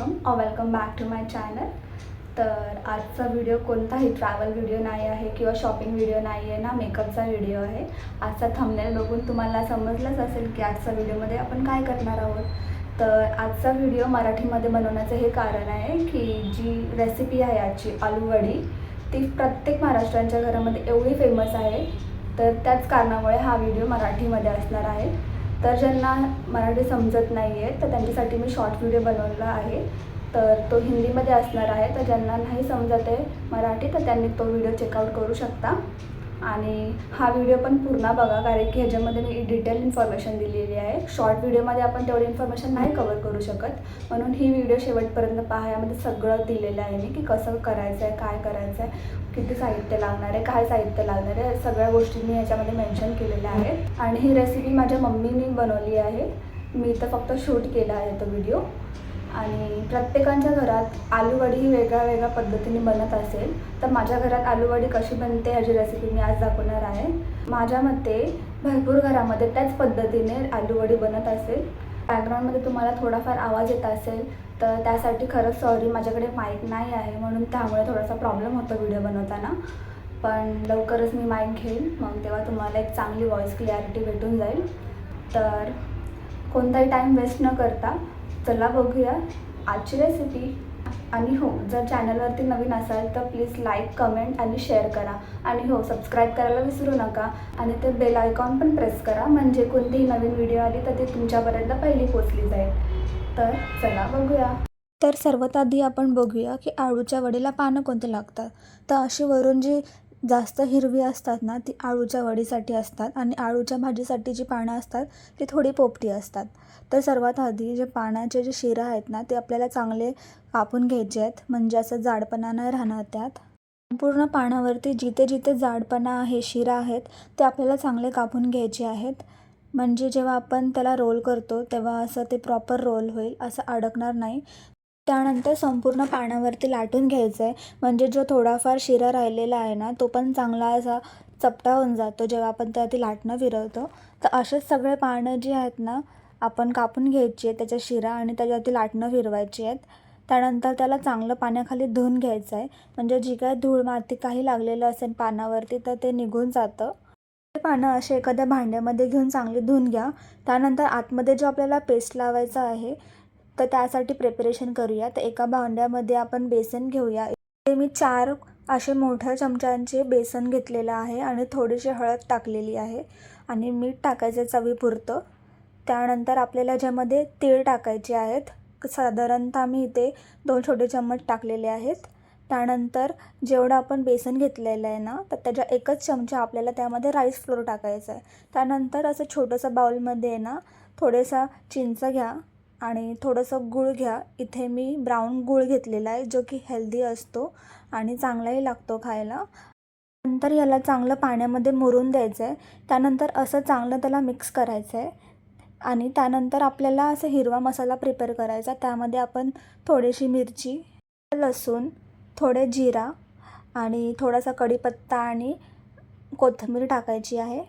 Welcome or welcome back to my channel तर आजचा video कोणताही ट्रॅव्हल व्हिडिओ नाही आहे किंवा शॉपिंग व्हिडिओ नाही आहे ना मेकअपचा व्हिडिओ आहे. आजचा थंबनेल बघून तुम्हाला समजलंच असेल की आजच्या व्हिडिओमध्ये आपण काय करणार आहोत. तर आजचा व्हिडिओ मराठीमध्ये बनवण्याचं हे कारण आहे की जी रेसिपी आहे आजची आलूवडी ती प्रत्येक महाराष्ट्रांच्या घरामध्ये एवढी फेमस आहे. तर त्याच कारणामुळे हा व्हिडिओ मराठीमध्ये असणार आहे. तर ज्यांना मराठी समजत नाही आहे तर त्यांच्यासाठी मी शॉर्ट व्हिडिओ बनवला आहे. तर तो हिंदीमध्ये असणार आहे तर ज्यांना नाही समजत आहे मराठी तर त्यांनी तो व्हिडिओ चेकआउट करू शकता. आणि हा व्हिडिओ पण पूर्ण बघा कारण की ह्याच्यामध्ये मी डिटेल इन्फॉर्मेशन दिलेली आहे. शॉर्ट व्हिडिओमध्ये आपण तेवढी इन्फॉर्मेशन नाही कवर करू शकत. म्हणून ही व्हिडिओ शेवटपर्यंत पहा. यामध्ये सगळं दिलेलं आहे मी की कसं करायचं आहे काय करायचं आहे किती साहित्य लागणार आहे काय साहित्य लागणार आहे सगळ्या गोष्टी मी ह्याच्यामध्ये मेन्शन केलेल्या आहेत. आणि ही रेसिपी माझ्या मम्मीने बनवली आहे. मी तर फक्त शूट केला आहे तो व्हिडिओ आणि प्रत्येकांच्या घरात आलूवडी ही वेगळ्या वेगळ्या पद्धतीने बनत असेल तर माझ्या घरात आलूवडी कशी बनते ह्याची रेसिपी मी आज दाखवणार आहे. माझ्या मते भरपूर घरामध्ये त्याच पद्धतीने आलूवडी बनत असेल. बॅकग्राऊंडमध्ये तुम्हाला थोडाफार आवाज येत असेल तर त्यासाठी खरंच सॉरी माझ्याकडे माईक नाही आहे म्हणून त्यामुळे थोडासा प्रॉब्लेम होतो व्हिडिओ बनवताना. पण लवकरच मी माईक घेईन मग तेव्हा तुम्हाला एक चांगली व्हॉईस क्लॅरिटी भेटून जाईल. तर कोणताही टाईम वेस्ट न करता चला बघूया आजची रेसिपी आणि हो जर चॅनलवरती नवीन असाल तर प्लीज लाईक कमेंट आणि शेअर करा. आणि हो सबस्क्राईब करायला विसरू नका. आणि ते बेल आयकॉन पण प्रेस करा. म्हणजे कोणतीही नवीन व्हिडिओ आली तर ती तुमच्यापर्यंत पहिली पोचली जाईल. तर चला बघूया. तर सर्वात आधी आपण बघूया की आळूच्या वडीला पानं कोणते लागतात? तर अशी वरून जी जास्त हिरवी असतात ना ती आळूच्या वडीसाठी असतात आणि आळूच्या भाजीसाठी जी पानं असतात ती थोडी पोपटी असतात. तर सर्वात आधी जे पानाचे जे शिरा आहेत ना ते आपल्याला चांगले कापून घ्यायचे आहेत. म्हणजे असं जाडपणा नाही राहणार त्यात. संपूर्ण पानावरती जिथे जिथे जाडपणा आहे शिरा आहेत ते आपल्याला चांगले कापून घ्यायचे आहेत. म्हणजे जेव्हा आपण त्याला रोल करतो तेव्हा असं ते प्रॉपर रोल होईल असं अडकणार नाही. त्यानंतर संपूर्ण पाण्यावरती लाटून घ्यायचं आहे म्हणजे जो थोडाफार शिरा राहिलेला आहे ना तो पण चांगला असा चपटा होऊन जातो जेव्हा आपण त्यावरती लाटणं फिरवतो. तर असेच सगळे पानं जी आहेत ना आपण कापून घ्यायची आहे त्याच्या शिरा आणि त्याच्यावरती लाटणं फिरवायची आहेत. त्यानंतर त्याला चांगलं पाण्याखाली धुवून घ्यायचं आहे म्हणजे जी काय धूळ माती काही लागलेलं असेल पानावरती तर ते निघून जातं. ते पानं असे एखाद्या भांड्यामध्ये घेऊन चांगली धुवून घ्या. त्यानंतर आतमध्ये जो आपल्याला पेस्ट लावायचा आहे तर त्यासाठी प्रिपरेशन करूया. तर एका भांड्यामध्ये आपण बेसन घेऊया. ते मी चार असे मोठ्या चमच्यांचे बेसन घेतलेलं आहे आणि थोडीशी हळद टाकलेली आहे आणि मीठ टाकायचं चवीपुरतं. त्यानंतर आपल्याला ज्यामध्ये तीळ टाकायचे आहेत साधारणतः मी इथे दोन छोटे चम्मच टाकलेले आहेत. त्यानंतर जेवढं आपण बेसन घेतलेलं आहे ना तर त्याच्या एकच चमचा आपल्याला त्यामध्ये राईस फ्लोर टाकायचा आहे. त्यानंतर असं छोटंसं बाउलमध्ये आहे ना थोडेसा चिंच घ्या. आणि थोडंसं गूळ घ्या. इथे मी ब्राऊन गूळ घेतलेला आहे जो की हेल्दी असतो आणि चांगलाही लागतो खायला. नंतर याला चांगलं पाण्यामध्ये मुरून द्यायचं आहे त्यानंतर असं चांगलं त्याला मिक्स करायचं आहे आणि त्यानंतर आपल्याला असं हिरवा मसाला प्रिपेअर करायचा. त्यामध्ये आपण थोडीशी मिरची लसूण थोडे जिरा आणि थोडासा कढीपत्ता आणि कोथिंबीर टाकायची आहे.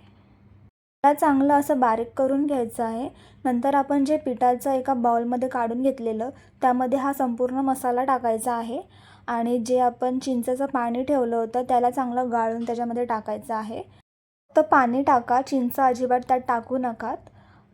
त्याला चांगलं असं बारीक करून घ्यायचं आहे. नंतर आपण जे पिठाचं एका बाउलमध्ये काढून घेतलेलं त्यामध्ये हा संपूर्ण मसाला टाकायचा आहे. आणि जे आपण चिंचेचं पाणी ठेवलं होतं त्याला चांगलं गाळून त्याच्यामध्ये टाकायचं आहे. तर पाणी टाका चिंच अजिबात त्यात टाकू नका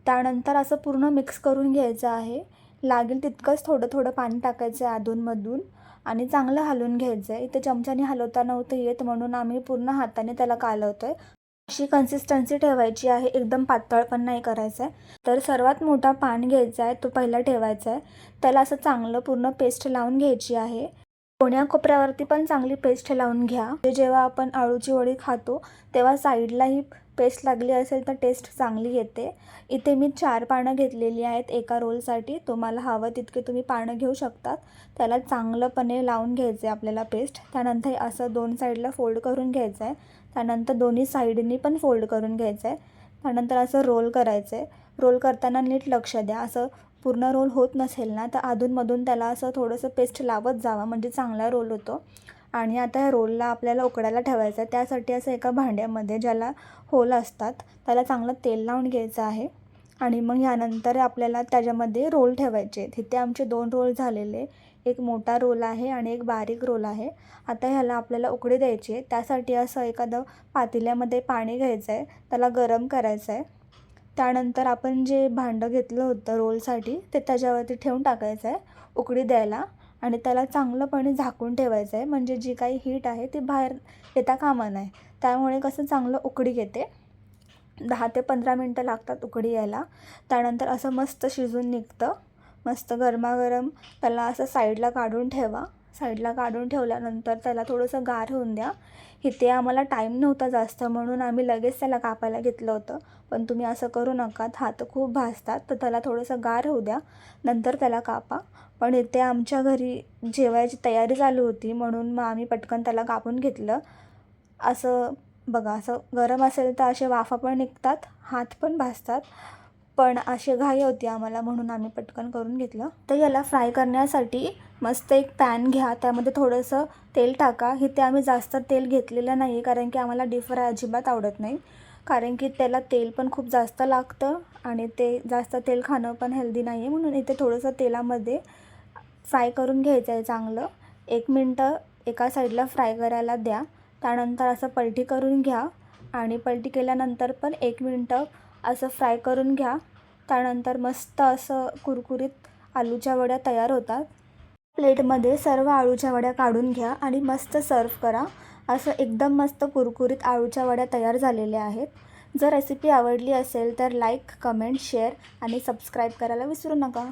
त्यानंतर असं पूर्ण मिक्स करून घ्यायचं आहे. लागेल तितकंच थोडं थोडं पाणी टाकायचं आहे अधूनमधून. आणि चांगलं हलवून घ्यायचं आहे. इथे चमच्याने हलवता नव्हतं येत म्हणून आम्ही पूर्ण हाताने त्याला कालवतो आहे अशी कन्सिस्टन्सी ठेवायची आहे. एकदम पातळ पण नाही करायचं आहे तर सर्वात मोठा पान घ्यायचा आहे तो पहिला ठेवायचा आहे. त्याला असं चांगलं पूर्ण पेस्ट लावून घ्यायची आहे. कोण्या कोपऱ्यावरती पण चांगली पेस्ट लावून घ्या. म्हणजे जेव्हा आपण आळूची वडी खातो तेव्हा साईडलाही पेस्ट लागली असेल तर टेस्ट चांगली येते. इथे मी चार पानं घेतलेली आहेत एका रोलसाठी तुम्हाला हवं तितके तुम्ही पानं घेऊ शकतात. त्याला चांगलंपणे लावून घ्यायचं आहे आपल्याला पेस्ट त्यानंतर असं दोन साईडला फोल्ड करून घ्यायचं आहे त्यानंतर दोन्ही साईडनी पण फोल्ड करून घ्यायचं आहे त्यानंतर असं रोल करायचं आहे रोल करताना नीट लक्ष द्या. असं पूर्ण रोल होत नसेल ना तर अधूनमधून त्याला असं थोडंसं पेस्ट लावत जावा. म्हणजे चांगला रोल होतो. आणि आता या रोलला आपल्याला उकडायला ठेवायचं आहे त्यासाठी असं एका भांड्यामध्ये ज्याला होल असतात त्याला चांगलं तेल लावून घ्यायचं आहे. आणि मग ह्यानंतर आपल्याला त्याच्यामध्ये रोल ठेवायचे. आहेत इथे आमचे दोन रोल झालेले. एक मोठा रोल आहे आणि एक बारीक रोल आहे. आता ह्याला आपल्याला उकडी द्यायची आहे. त्यासाठी असं एखादं पातेल्यामध्ये पाणी घ्यायचं आहे. त्याला गरम करायचं आहे. त्यानंतर आपण जे भांडं घेतलं होतं रोलसाठी ते त्याच्यावरती ठेवून टाकायचं आहे उकडी द्यायला. आणि त्याला चांगलंपणे झाकून ठेवायचं आहे. म्हणजे जी काही हीट आहे ती बाहेर येता कामा नये. त्यामुळे कसं चांगलं उकडी घेते दहा ते पंधरा मिनटं लागतात उकडी यायला. त्यानंतर असं मस्त शिजून निघतं. मस्त गरमागरम त्याला असं साईडला काढून ठेवा. साईडला काढून ठेवल्यानंतर त्याला थोडंसं गार होऊन द्या. इथे आम्हाला टाईम नव्हता जास्त म्हणून आम्ही लगेच त्याला कापायला घेतलं होतं. पण तुम्ही असं करू नका हात खूप भाजतात तर त्याला थोडंसं गार होऊ द्या. नंतर त्याला कापा. पण इथे आमच्या घरी जेवायची तयारी चालू होती म्हणून मग आम्ही पटकन त्याला कापून घेतलं. असं बघा असं गरम असेल तर असे वाफा पण निघतात हात पण भाजतात पण अशी घाई होती आम्हाला म्हणून आम्ही पटकन करून घेतलं. तर याला फ्राय करण्यासाठी मस्त एक पॅन घ्या. त्यामध्ये थोडंसं तेल टाका. इथे आम्ही जास्त तेल घेतलेलं नाही कारण की आम्हाला डीप फ्राय अजिबात आवडत नाही. कारण की त्याला तेल पण खूप जास्त लागतं आणि ते जास्त तेल खाणं पण हेल्दी नाही आहे म्हणून इथे थोडंसं तेलामध्ये फ्राय करून घ्यायचं आहे चांगलं. एक मिनटं एका साईडला फ्राय करायला द्या. त्यानंतर असं पलटी करून घ्या. आणि पलटी केल्यानंतर पण एक मिनटं असं फ्राय करून घ्या. त्यानंतर मस्त असं कुरकुरीत आलूच्या वड्या तयार होतात. प्लेटमध्ये सर्व आळूच्या वड्या काढून घ्या आणि मस्त सर्व करा. असं एकदम मस्त कुरकुरीत आळूच्या वड्या तयार झालेल्या आहेत. जर रेसिपी आवडली असेल तर लाईक कमेंट शेअर आणि सबस्क्राईब करायला विसरू नका.